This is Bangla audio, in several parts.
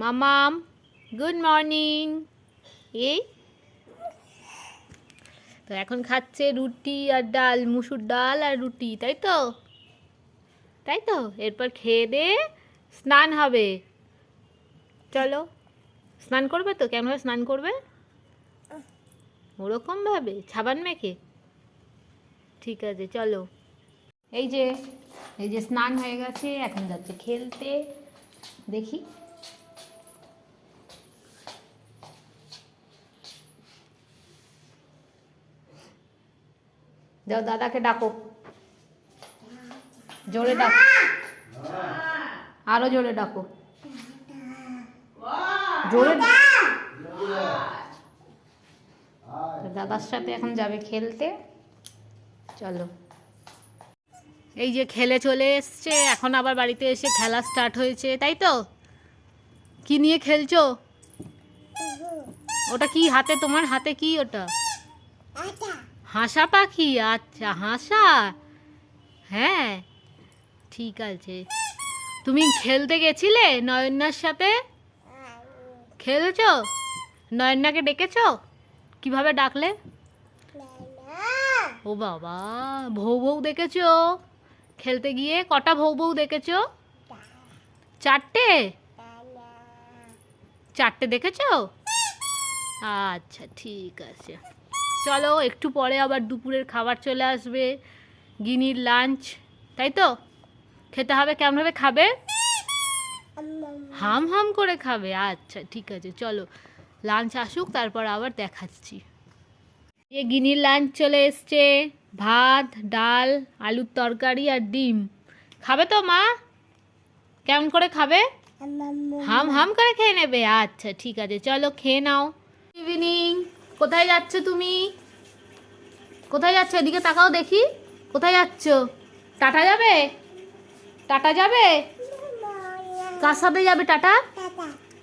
মামাম গুড মর্নিং এই? তো এখন খাচ্ছে রুটি আর ডাল, মুসুর ডাল আর রুটি, তাই তো? তাই তো? এরপর খেয়ে দে স্নান হবে। চলো, স্নান করবে তো? কেমনভাবে স্নান করবে? ওরকমভাবে সাবান মেখে? ঠিক আছে, চলো। এই যে এই যে স্নান হয়ে গেছে, এখন যাচ্ছে খেলতে। দেখি। যাও দাদাকে ডাকো। জোরে ডাকো। আরও জোরে ডাকো। জোরে দাদার সাথে এখন যাবে খেলতে। চলো। এই যে খেলে চলে এসছে, এখন আবার বাড়িতে এসে খেলা স্টার্ট হয়েছে, তাই তো? কি নিয়ে খেলছো? ওটা কি হাতে? তোমার হাতে কি ওটা। হাসা পাখি? আচ্ছা হাসা। হ্যাঁ ঠিক আছে। তুমি খেলতে গেছিলে নয়নার সাথে? খেলেছো? নয়নাকে ডেকেছো? কীভাবে ডাকলে? ও বাবা ভৌ ভৌ দেখেছ? খেলতে গিয়ে কটা ভৌ ভৌ দেখেছ? চারটে। চারটে দেখেছ? আচ্ছা ঠিক আছে। চলো, একটু পরে আবার দুপুরের খাবার চলে আসবে, গিনির লাঞ্চ তাই তো? খেতে হবে কেমনভাবে খাবে? হাম হাম করে খাবে আচ্ছা ঠিক আছে, চলো লাঞ্চ আসুক, তারপর আবার দেখাচ্ছি। এ গিনির লাঞ্চ চলে এসছে, ভাত, ডাল, আলুর তরকারি আর ডিম। খাবে তো, মা? কেমন করে খাবে? হাম হাম করে খেয়ে নেবে আচ্ছা ঠিক আছে, চলো, খেয়ে নাও। ইভিনিং কোথায় যাচ্ছ তুমি? কোথায় যাচ্ছ? এদিকে তাকাও দেখি। কোথায় যাচ্ছ? টাটা যাবে? টাটা যাবে? কার সাথে যাবে টাটা?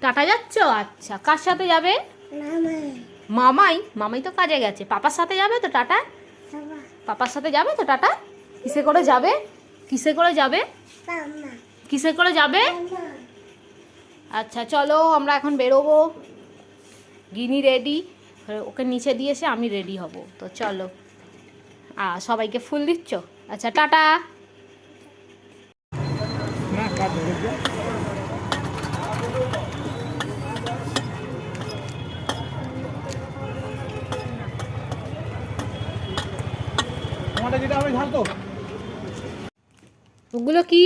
টাটা যাচ্ছ? আচ্ছা কার সাথে যাবে? মামাই। মামাই তো কাজে গেছে। পাপার সাথে যাবে তো টাটা? পাপার সাথে যাবে তো টাটা? কিসে করে যাবে? কিসে করে যাবে? কিসে করে যাবে? আচ্ছা চলো আমরা এখন বেরোবো। গিনি রেডি। ওকে নিচে দিয়েছে আমি রেডি হব। তো চলো। আর সবাইকে ফুল দিচ্ছ? আচ্ছা টাটা। ওগুলো কি?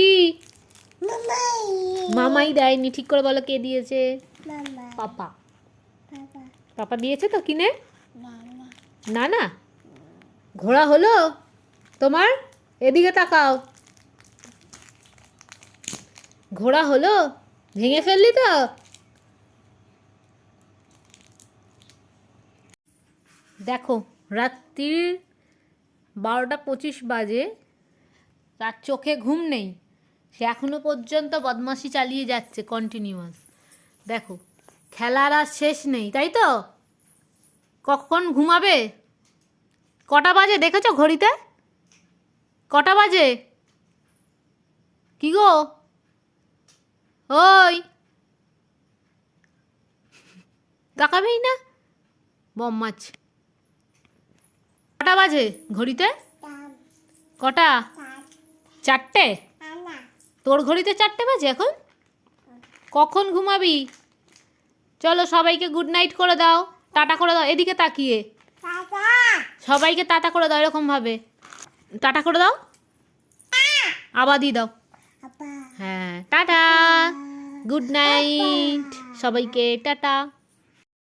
মামাই। দেয়নি ঠিক করে বলো কে দিয়েছে? পাপা। পাপা দিয়েছে তো কিনে? না না। ঘোড়া হলো? তোমার? এদিকে তাকাও। ঘোড়া হলো? ভেঙে ফেললি তো? দেখো রাত্রির বারোটা পঁচিশ বাজে। তার চোখে ঘুম নেই। সে এখনও পর্যন্ত বদমাশি চালিয়ে যাচ্ছে কন্টিনিউয়াস দেখো খেলার আর শেষ নেই তাই তো? কখন ঘুমাবে? কটা বাজে দেখেছ ঘড়িতে? কটা বাজে? কি গো? ওই! তাকাবেই না? বম মাছ কটা বাজে ঘড়িতে? কটা? চারটে? তোর ঘড়িতে চারটে বাজে এখন? কখন ঘুমাবি? চলো সবাইকে গুড নাইট করে দাও টাটা করে দাও এদিকে তাকিয়ে। সবাইকে টাটা করে দাও এরকম ভাবে। টাটা করে দাও? আবার দিয়ে দাও। হ্যাঁ টাটা। গুড নাইট সবাইকে টাটা।